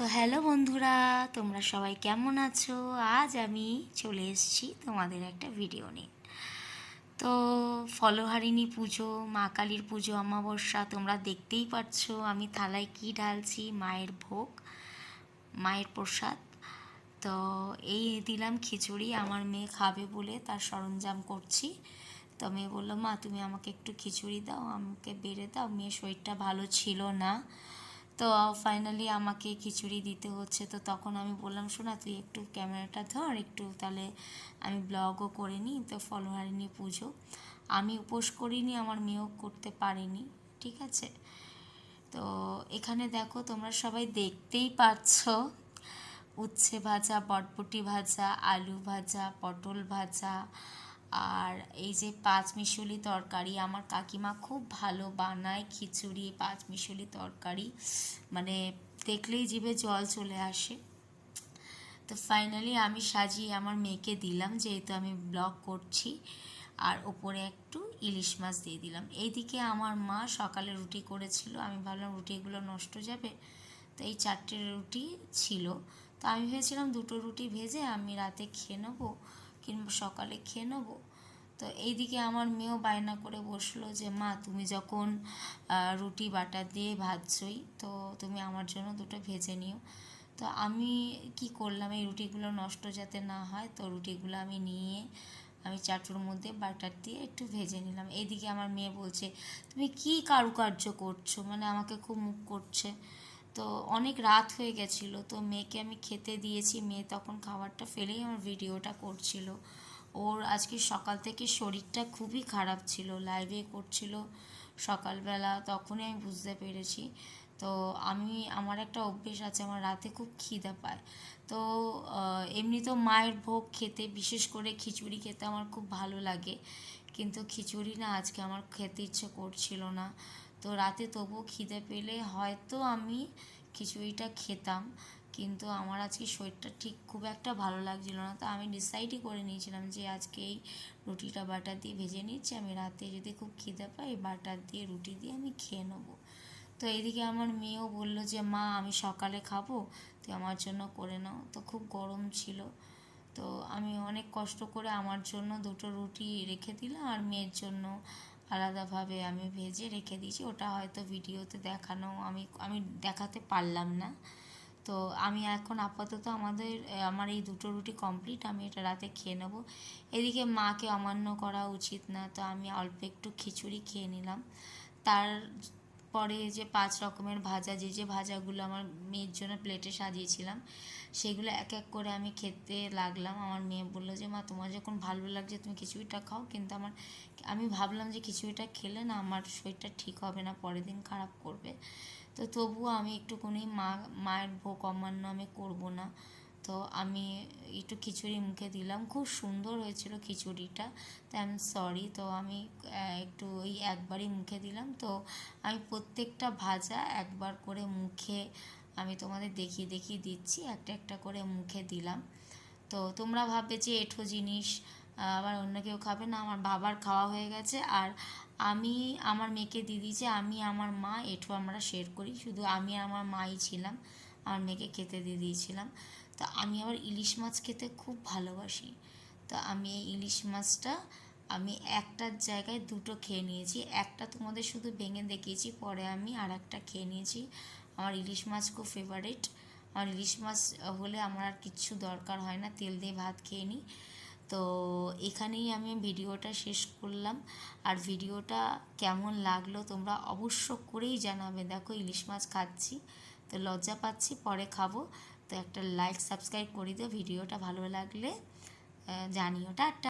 তো হ্যালো বন্ধুরা, তোমরা সবাই কেমন আছো? আজ আমি চলে এসেছি তোমাদের একটা ভিডিও নিয়ে। তো ফলহারিণী পুজো, মা কালীর পুজো অমাবস্যা, তোমরা দেখতেই পাচ্ছ আমি থালায় কি ঢালছি, মায়ের ভোগ, মায়ের প্রসাদ। তো এই দিলাম খিচুড়ি, আমার মেয়ে খাবে বলে তার সরঞ্জাম করছি। তো মেয়ে বলল, মা, তুমি আমাকে একটু খিচুড়ি দাও, আমাকে বেড়ে দাও। মেয়ে শরীরটা ভালো ছিল না। তো ফাইনালি আমাকে খিচুড়ি দিতে হচ্ছে। তো তখন আমি বললাম, শোনা, তুই একটু ক্যামেরাটা ধর, একটু তাহলে আমি ব্লগও করে নিই। তো ফলোহারিণী পুজো। আমি উপোস করিনি, আমার মেয়েও করতে পারিনি, ঠিক আছে? তো এখানে দেখো, তোমরা সবাই দেখতেই পাচ্ছ, উচ্ছে ভাজা, বটবটি ভাজা, আলু ভাজা, পটল ভাজা আর এই যে পাঁচমিশালি তরকারি, আমার কাকিমা খুব ভালো বানায় খিচুড়ি, পাঁচমিশালি তরকারি। মানে দেখলেই জিভে জল চলে আসে। তো ফাইনালি আমি সাজিয়ে আমার মেয়েকে দিলাম, যেহেতু আমি ব্লগ করছি। আর ওপরে একটু ইলিশ মাছ দিয়ে দিলাম। এইদিকে আমার মা সকালে রুটি করেছিল, আমি ভাবলাম রুটিগুলো নষ্ট যাবে। তো এই চারটে রুটি ছিল। তো আমি ভেবেছিলাম দুটো রুটি ভেজে আমি রাতে খেয়ে নেব। কিংবা সকালে খেয়ে নেব। তো এইদিকে আমার মেয়েও বায়না করে বসল যে, মা, তুমি যখন রুটি বাটার দিয়ে ভাজছই তো তুমি আমার জন্য দুটো ভেজে নিও। তো আমি কি করলাম, এই রুটিগুলো নষ্ট যাতে না হয়, তো রুটিগুলো আমি নিয়ে, আমি চাটুর মধ্যে বাটার দিয়ে একটু ভেজে নিলাম। এইদিকে আমার মেয়ে বলছে, তুমি কি কারুকার্য করছ? মানে আমাকে খুব মুখ করছে। তো অনেক রাত হয়ে গেছিল, তো মেয়েকে আমি খেতে দিয়েছি। মেয়ে তখন খাবারটা ফেলেই আমার ভিডিওটা করছিল। ওর আজকে সকাল থেকে শরীরটা খুবই খারাপ ছিল লাইভে করছিল সকালবেলা, তখনই আমি বুঝতে পেরেছি। তো আমি, আমার একটা অভ্যেস আছে, আমার রাতে খুব খিদে পায়। তো এমনি তো মায়ের ভোগ খেতে, বিশেষ করে খিচুড়ি খেতে আমার খুব ভালো লাগে। কিন্তু খিচুড়ি না আজকে আমার খেতে ইচ্ছে করছিল না। তো রাতে তবুও খিদে পেলে হয়তো আমি খিচুড়িটা খেতাম, কিন্তু আমার আজকে শরীরটা ঠিক খুব একটা ভালো লাগছিল না। তো আমি ডিসাইডই করে নিয়েছিলাম যে আজকে এই রুটিটা বাটার দিয়ে ভেজে নিচ্ছি। আমি রাতে যদি খুব খিদে পাই বাটার দিয়ে রুটি দিয়ে আমি খেয়ে নেব। তো এদিকে আমার মেয়েও বলল যে, মা, আমি সকালে খাব তুই আমার জন্য করে নাও। তো খুব গরম ছিল। তো আমি অনেক কষ্ট করে আমার জন্য দুটো রুটি রেখে দিলাম আর মেয়ের জন্য আলাদাভাবে আমি ভেজে রেখে দিয়েছি। ওটা হয়তো ভিডিওতে দেখানো, আমি আমি দেখাতে পারলাম না। তো আমি এখন আপাতত আমাদের, আমার এই দুটো রুটি কমপ্লিট আমি এটা রাতে খেয়ে নেব। এদিকে মাকে অমান্য করা উচিত না, তো আমি অল্প একটু খিচুড়ি খেয়ে নিলাম। তার পরে যে পাঁচ রকমের ভাজা, যে যে ভাজাগুলো আমার মেয়ের জন্য প্লেটে সাজিয়েছিলাম, সেগুলো এক এক করে আমি খেতে লাগলাম। আমার মেয়ে বলল যে, মা, তোমার যখন ভালো লাগছে, তুমি খিচুড়িটা খাও। কিন্তু আমার, আমি ভাবলাম যে খিচুড়িটা খেলে না আমার শরীরটা ঠিক হবে না, পরের দিন খারাপ করবে। তো তবুও আমি একটুখানি মা, মায়ের ভোগ অমান্য আমি করব না। তো আমি একটু খিচুড়ি মুখে দিলাম। খুব সুন্দর হয়েছিল খিচুড়িটা। তো আই এম সরি তো আমি একটু ওই একবারই মুখে দিলাম। তো আমি প্রত্যেকটা ভাজা একবার করে মুখে আমি তোমাদের দেখিয়ে দেখিয়ে দিচ্ছি। একটা একটা করে মুখে দিলাম। তো তোমরা ভাববে যে এঠো জিনিস আবার অন্য কেউ খাবে না। আমার বাবার খাওয়া হয়ে গেছে। আর আমি, আমার মেয়েকে দিদি যে আমি, আমার মা, এঠো আমরা শেয়ার করি। শুধু আমি আমার মাই ছিলাম। আমার মেয়েকে খেতে দিয়ে দিয়েছিলাম। তো আমি আবার ইলিশ মাছ খেতে খুব ভালোবাসি। তো আমি এই ইলিশ মাছটা আমি একটার জায়গায় দুটো খেয়ে নিয়েছি। একটা তোমাদের শুধু ভেঙে দেখিয়েছি, পরে আমি আর একটা খেয়ে নিয়েছি। আমার ইলিশ মাছ খুব ফেভারিট আমার ইলিশ মাছ হলে আমার আর কিচ্ছু দরকার হয় না, তেল দিয়ে ভাত খেয়ে নিই। তো এখানেই আমি ভিডিওটা শেষ করলাম। আর ভিডিওটা কেমন লাগল তোমরা অবশ্য করেই জানাবে। দেখো ইলিশ মাছ খাচ্ছি, তো লজ্জা পাচ্ছি, পরে খাব। তো একটা লাইক সাবস্ক্রাইব করে দিও ভিডিওটা ভালো লাগলে জানিও। টাটা।